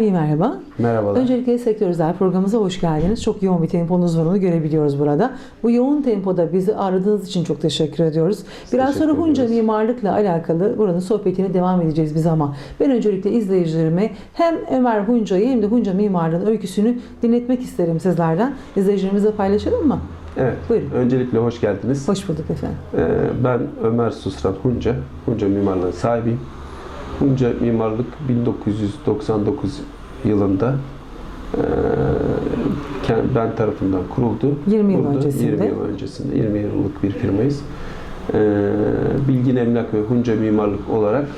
Bey merhaba. Merhabalar. Öncelikle sektör özel programımıza hoş geldiniz. Çok yoğun bir temponuz var onu görebiliyoruz burada. Bu yoğun tempoda bizi aradığınız için çok teşekkür ediyoruz. Biraz teşekkür sonra Hunca mimarlıkla alakalı buranın sohbetine devam edeceğiz biz ama ben öncelikle izleyicilerime hem Ömer Hunca'yı hem de Hunca mimarlığın öyküsünü dinletmek isterim sizlerden. İzleyicilerimizle paylaşalım mı? Evet. Buyurun. Öncelikle hoş geldiniz. Hoş bulduk efendim. Ee, ben Ömer Susran Hunca. Hunca Mimarlığı sahibiyim. Hunca Mimarlık 1999 yılında ben tarafından kuruldu. 20 yıl Burada öncesinde. 20 yıl öncesinde. 20 yıllık bir firmayız. Bilgin Emlak ve Hunca Mimarlık olarak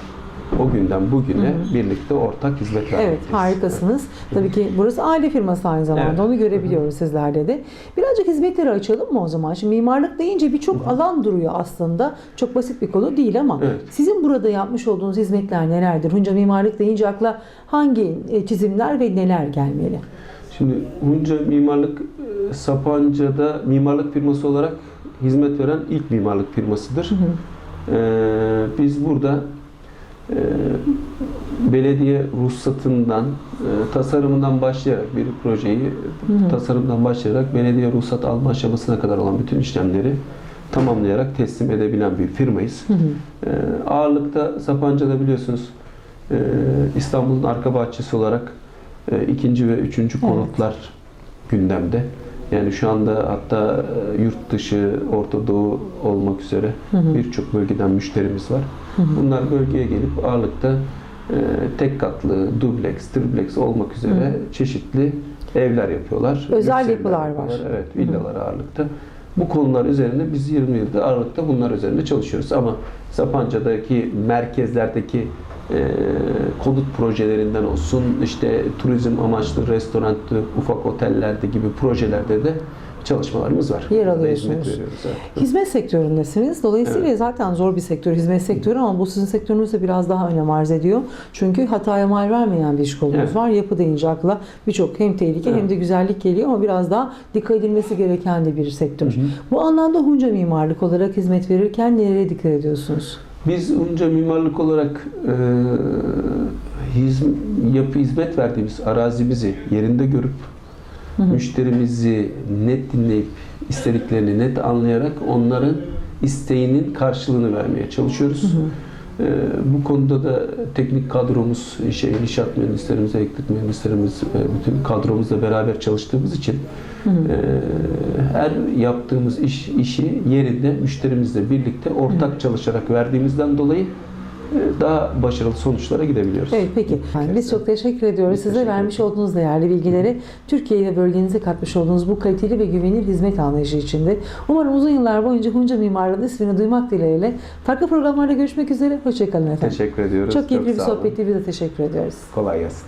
o günden bugüne birlikte ortak hizmet Evet vermekteyiz. harikasınız. Tabii ki burası aile firması aynı zamanda. Evet. Onu görebiliyoruz sizlerde de. Birazcık hizmetleri açalım mı o zaman? Şimdi mimarlık deyince birçok alan duruyor aslında. Çok basit bir konu değil ama Evet. sizin burada yapmış olduğunuz hizmetler nelerdir? Hunca mimarlık deyince akla hangi e, çizimler ve neler gelmeli? Şimdi Hunca Mimarlık e, Sapanca'da mimarlık firması olarak hizmet veren ilk mimarlık firmasıdır. Ee, biz burada belediye ruhsatından, e, tasarımından başlayarak bir projeyi tasarımdan başlayarak belediye ruhsat alma aşamasına kadar olan bütün işlemleri tamamlayarak teslim edebilen bir firmayız. Ee, ağırlıkta Sapanca'da biliyorsunuz e, İstanbul'un arka bahçesi olarak e, ikinci ve üçüncü konutlar gündemde. Yani şu anda hatta yurt dışı, Orta Doğu olmak üzere birçok bölgeden müşterimiz var. Bunlar bölgeye gelip ağırlıkta e, tek katlı, dubleks, triplex olmak üzere çeşitli evler yapıyorlar. Özel yapılar var. yapıyorlar. Evet, villalar ağırlıkta. Bu konular üzerinde biz 20 yıldır ağırlıkta bunlar üzerinde çalışıyoruz. Ama Sapanca'daki merkezlerdeki e, konut projelerinden olsun, işte turizm amaçlı restoran, ufak otellerde gibi projelerde de çalışmalarımız var. Yer alıyorsunuz. Hizmet. Evet. Hizmet sektöründesiniz. Dolayısıyla zaten zor bir sektör, hizmet sektörü ama bu sizin sektörünüzde biraz daha önem arz ediyor. Çünkü hataya mal vermeyen bir iş kolunuz Evet. var. Yapı deyince akla birçok hem tehlike hem Evet. de güzellik geliyor ama biraz daha dikkat edilmesi gereken de bir sektör. Bu anlamda Hunca mimarlık olarak hizmet verirken nereye dikkat ediyorsunuz? Biz Unca mimarlık olarak e, hizm, yapı hizmet verdiğimiz arazimizi yerinde görüp müşterimizi net dinleyip istediklerini net anlayarak onların isteğinin karşılığını vermeye çalışıyoruz. E, bu konuda da teknik kadromuz, şey, inşaat mühendislerimiz, elektrik mühendislerimiz, e, bütün kadromuzla beraber çalıştığımız için e, her yaptığımız iş işi yerinde müşterimizle birlikte ortak çalışarak verdiğimizden dolayı daha başarılı sonuçlara gidebiliyoruz. Evet peki. Yani biz çok teşekkür ediyoruz. Biz Size teşekkür vermiş olduğunuz değerli bilgileri Türkiye'ye ve bölgenize katmış olduğunuz bu kaliteli ve güvenilir hizmet anlayışı içinde. Umarım uzun yıllar boyunca Hunca Mimarlığı'nın ismini duymak dileğiyle farklı programlarda görüşmek üzere. Hoşçakalın efendim. Teşekkür ediyoruz. Çok keyifli bir sohbetti. Biz de teşekkür ediyoruz. Kolay gelsin.